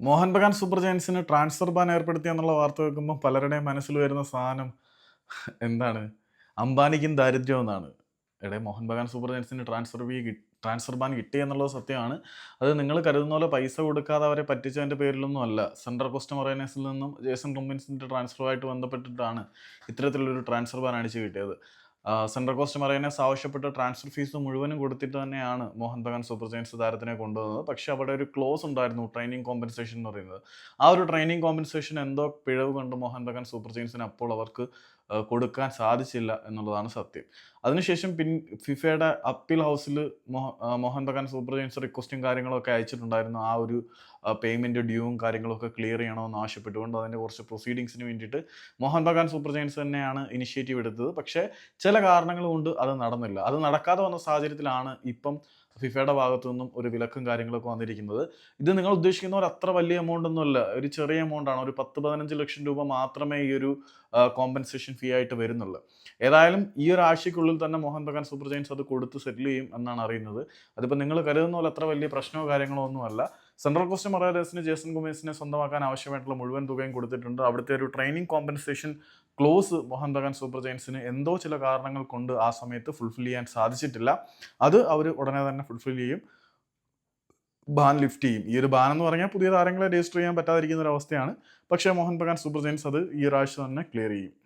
Mohan Bagan super ജയൻസിന് transfer ban ഏർപ്പെടുത്തി എന്നുള്ള വാർത്ത വെക്കുമ്പോൾ പലരുടെയും മനസ്സിൽ വരുന്ന സാധനം എന്താണ്? അംബാനിക്കും ദാരിദ്ര്യം എന്നാണ്. എടേ മോഹൻ ബഗാൻ സൂപ്പർ ജയൻസിന് ട്രാൻസ്ഫർ ഫീ ട്രാൻസ്ഫർ ബാൻ കിട്ടി എന്നുള്ളത് സത്യമാണ്. അത് നിങ്ങൾ കരുതുന്ന പോലെ പൈസ കൊടുക്കാതെ അവരെ പറ്റിച്ചതിന്റെ പേരിലൊന്നും അല്ല. സെൻട്രൽ കോസ്റ്റ് ഓർഗനൈസിൽ നിന്നും ജേസൺ റൊമ്പിൻസിന്റെ ട്രാൻസ്ഫറുമായിട്ട് ബന്ധപ്പെട്ടിട്ടാണ് ഇത്തരത്തിലൊരു ട്രാൻസ്ഫർ ബാൻ അടിച്ച് കിട്ടിയത്. സെൻട്രൽ കോസ്റ്റ് മറൈനേഴ്സ് ആവശ്യപ്പെട്ട ട്രാൻസ്ഫർ ഫീസ് മുഴുവനും കൊടുത്തിട്ട് തന്നെയാണ് മോഹൻ ബഗാൻ സൂപ്പർ ജയൻസ് താരത്തിനെ കൊണ്ടുവന്നത്. പക്ഷേ അവിടെ ഒരു ക്ലോസ് ഉണ്ടായിരുന്നു ട്രെയിനിങ് കോമ്പൻസേഷൻ എന്ന് പറയുന്നത്. ആ ഒരു ട്രെയിനിങ് കോമ്പൻസേഷൻ എന്തോ പിഴവ് കൊണ്ട് മോഹൻ ബഗാൻ സൂപ്പർ ജയൻസിന് അപ്പോൾ അവർക്ക് കൊടുക്കാൻ സാധിച്ചില്ല എന്നുള്ളതാണ് സത്യം. അതിനുശേഷം പിൻ ഫിഫയുടെ അപ്പീൽ ഹൗസിൽ മോഹൻ ബഗാൻ സൂപ്പർ ജയൻസ് റിക്വസ്റ്റും കാര്യങ്ങളൊക്കെ അയച്ചിട്ടുണ്ടായിരുന്നു. ആ ഒരു പേയ്മെന്റ് ഡ്യൂവും കാര്യങ്ങളൊക്കെ ക്ലിയർ ചെയ്യണമെന്ന് ആവശ്യപ്പെട്ടുകൊണ്ട് അതിന്റെ കുറച്ച് പ്രൊസീഡിങ്സിന് വേണ്ടിയിട്ട് മോഹൻ ബഗാൻ സൂപ്പർ ജയൻസ് തന്നെയാണ് ഇനിഷ്യേറ്റീവ് എടുത്തത്. പക്ഷേ ചില കാരണങ്ങൾ കൊണ്ട് അത് നടന്നില്ല. അത് നടക്കാതെ വന്ന സാഹചര്യത്തിലാണ് ഇപ്പം ഫിഫയുടെ ഭാഗത്തു നിന്നും ഒരു വിലക്കും കാര്യങ്ങളൊക്കെ വന്നിരിക്കുന്നത്. ഇത് നിങ്ങൾ ഉദ്ദേശിക്കുന്ന ഒരു അത്ര വലിയ എമൗണ്ട് ഒന്നുമല്ല ഒരു ചെറിയ എമൗണ്ട് ആണ്. ഒരു പത്ത് പതിനഞ്ച് ലക്ഷം രൂപ മാത്രമേ ഈ ഒരു കോമ്പൻസേഷൻ ഫീ ആയിട്ട് വരുന്നുള്ളൂ. ഏതായാലും ഈ ഒരു ആഴ്ചയ്ക്കുള്ളിൽ തന്നെ മോഹൻ ബഗാൻ സൂപ്പർ ജയൻസ് അത് കൊടുത്ത് സെറ്റിൽ ചെയ്യും എന്നാണ് അറിയുന്നത്. അതിപ്പോൾ നിങ്ങൾ കരുതുന്ന പോലെ അത്ര വലിയ പ്രശ്നമോ കാര്യങ്ങളോ ഒന്നുമല്ല സെൻട്രൽ കോസ്റ്റ് മറൈഡേഴ്സിന് ജേസൺ ഗുമേസിനെ സ്വന്തമാക്കാൻ ആവശ്യമായിട്ടുള്ള മുഴുവൻ തുകയും കൊടുത്തിട്ടുണ്ട്. അവിടുത്തെ ഒരു training compensation clause Mohun Bagan super ജയൻസിന് എന്തോ ചില കാരണങ്ങൾ കൊണ്ട് ആ സമയത്ത് ഫുൾഫിൽ ചെയ്യാൻ സാധിച്ചിട്ടില്ല. അത് അവർ ഉടനെ തന്നെ ഫുൾഫിൽ ചെയ്യും. ബാൻ ലിഫ്റ്റ് ചെയ്യും. ഈ ഒരു ബാൻ എന്ന് പറഞ്ഞാൽ പുതിയ താരങ്ങളെ രജിസ്റ്റർ ചെയ്യാൻ പറ്റാതിരിക്കുന്ന ഒരു അവസ്ഥയാണ്. പക്ഷേ മോഹൻ ബഗാൻ സൂപ്പർ ജയൻസ് അത് ഈ ഒരാഴ്ച തന്നെ ക്ലിയർ ചെയ്യും.